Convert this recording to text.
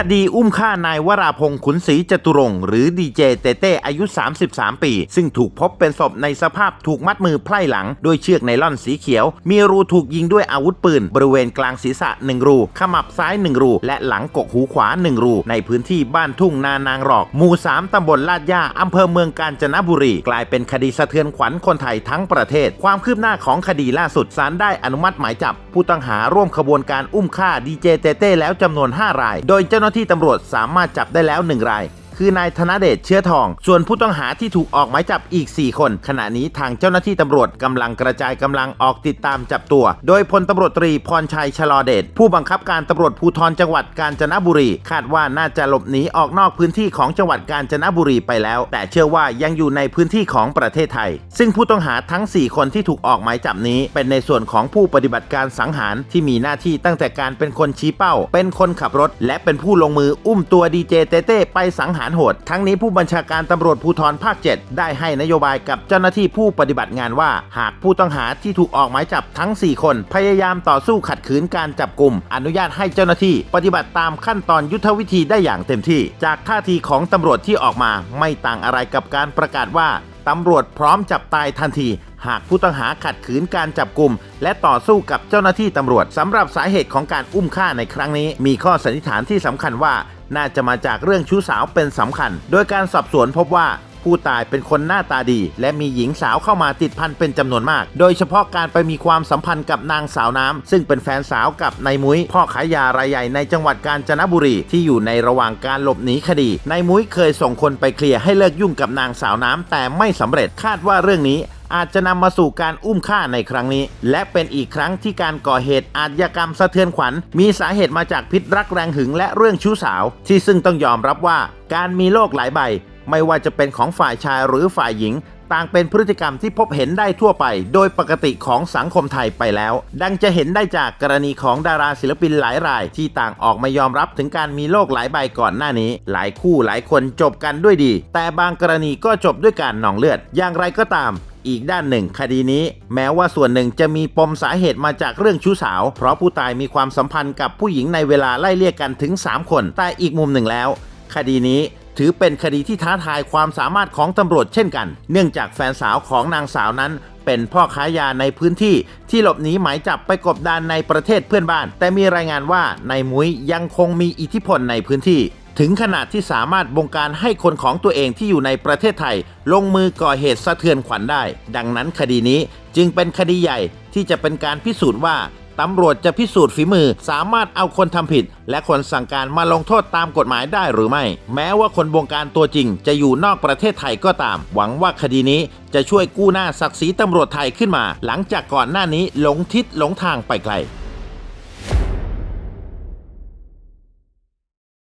คดีอุ้มฆ่านายวราพงศ์ขุนศรีจตุรงค์หรือดีเจเต้เต้อายุ 33 ปี ซึ่งถูกพบเป็นศพในสภาพถูกมัดมือไพร่หลังด้วยเชือกไนล่อนสีเขียว มีรูถูกยิงด้วยอาวุธปืน บริเวณกลางศีรษะ 1 รู ขมับซ้าย 1 รู และหลังกกหูขวา 1 รู ในพื้นที่บ้านทุ่งนานางรอกหมู่ 3 ตำบลลาดย่าอำเภอเมืองกาญจนบุรี กลายเป็นคดีสะเทือนขวัญคนไทยทั้งประเทศ ความคืบหน้าของคดีล่าสุดศาลได้อนุมัติหมายจับ ผู้ต้องหาร่วมขบวนการอุ้มฆ่าดีเจเต้เต้แล้วจำนวน 5 ราย โดยเจ้า้าหน้าที่ตำรวจสามารถจับได้แล้วหนึ่งราย คือนายธนเดชเชื้อทอง ส่วนผู้ต้องหาที่ถูกออกหมายจับอีก 4 คน ขณะนี้ทางเจ้าหน้าที่ตำรวจกำลังกระจายกำลังออกติดตามจับตัว โดยพลตำรวจตรีพรชัยชลอเดชผู้บังคับการตำรวจภูธรจังหวัดกาญจนบุรี คาดว่าน่าจะหลบหนีออกนอกพื้นที่ของจังหวัดกาญจนบุรีไปแล้ว แต่เชื่อว่ายังอยู่ในพื้นที่ของประเทศไทย ซึ่งผู้ต้องหาทั้ง 4 คนที่ถูกออกหมายจับนี้ เป็นในส่วนของผู้ปฏิบัติการสังหารที่มีหน้าที่ตั้งแต่การเป็นคนชี้เป้า เป็นคนขับรถ และเป็นผู้ลงมืออุ้มตัวดีเจเต้เต้ไปสังหารโหด ทั้งนี้ผู้บัญชาการตำรวจภูธรภาค 7 ได้ให้นโยบายกับเจ้าหน้าที่ผู้ปฏิบัติงานว่า หากผู้ต้องหาที่ถูกออกหมายจับทั้ง 4 คน พยายามต่อสู้ขัดขืนการจับกลุ่ม อนุญาตให้เจ้าหน้าที่ ปฏิบัติตามขั้นตอนยุทธวิธีได้อย่างเต็มที่ จากท่าทีของตำรวจที่ออกมา ไม่ต่างอะไรกับการประกาศว่าตำรวจพร้อมจับตายทันที หากผู้ต้องหาขัดขืนการจับกลุ่ม และต่อสู้กับเจ้าหน้าที่ตำรวจสำหรับสาเหตุของการอุ้มฆ่าในครั้งนี้ มีข้อสันนิษฐานที่สำคัญว่า น่าจะมาจากเรื่องชู้สาวเป็นสำคัญ โดยการสอบสวนพบว่าผู้ตายเป็นคนหน้าตาดี และมีหญิงสาวเข้ามาติดพันเป็นจำนวนมาก โดยเฉพาะการไปมีความสัมพันธ์กับนางสาวน้ำซึ่งเป็นแฟนสาวกับนายมุ้ยพ่อขายยารายใหญ่ในจังหวัดกาญจนบุรีที่อยู่ในระหว่างการหลบหนีคดีนายมุ้ยเคยส่งคนไปเคลียร์ให้เลิกยุ่งกับนางสาวน้ำแต่ไม่สำเร็จคาดว่าเรื่องนี้ อาจจะนำมาสู่การอุ้มฆ่าในครั้งนี้ และเป็นอีกครั้งที่การก่อเหตุอาชญากรรมสะเทือนขวัญ มีสาเหตุมาจากพิษรักแรงหึงและเรื่องชู้สาว ที่ซึ่งต้องยอมรับว่าการมีโลกหลายใบ ไม่ว่าจะเป็นของฝ่ายชายหรือฝ่ายหญิงต่างเป็นพฤติกรรมที่พบเห็นได้ทั่วไป โดยปกติของสังคมไทยไปแล้ว ดังจะเห็นได้จากกรณีของดาราศิลปินหลายราย ที่ต่างออกมายอมรับถึงการมีโลกหลายใบก่อนหน้านี้ หลายคู่หลายคนจบกันด้วยดี แต่บางกรณีก็จบด้วยการหนองเลือด อย่างไรก็ตาม อีกด้านหนึ่ง คดีนี้แม้ว่าส่วนหนึ่งจะมีปมสาเหตุมาจากเรื่องชู้สาว เพราะผู้ตายมีความสัมพันธ์กับผู้หญิงในเวลาไล่เลี่ยกันถึง 3 คน แต่อีกมุมหนึ่งแล้ว คดีนี้ถือเป็นคดีที่ท้าทายความสามารถของตำรวจเช่นกัน เนื่องจากแฟนสาวของนางสาวนั้น เป็นพ่อค้ายาในพื้นที่ที่หลบหนีหมายจับไปกบดานในประเทศเพื่อนบ้าน แต่มีรายงานว่านายมุ้ยยังคงมีอิทธิพลในพื้นที่ ถึงขนาดที่สามารถบงการให้คนของตัวเองที่อยู่ในประเทศไทย ลงมือก่อเหตุสะเทือนขวัญได้ ดังนั้นคดีนี้จึงเป็นคดีใหญ่ที่จะเป็นการพิสูจน์ว่าตำรวจจะพิสูจน์ฝีมือ สามารถเอาคนทำผิด และคนสั่งการมาลงโทษตามกฎหมายได้หรือไม่ แม้ว่าคนบงการตัวจริง จะอยู่นอกประเทศไทยก็ตาม หวังว่าคดีนี้จะช่วยกู้หน้าศักดิ์ศรีตำรวจไทยขึ้นมา หลังจากก่อนหน้านี้หลงทิศหลงทางไปไกล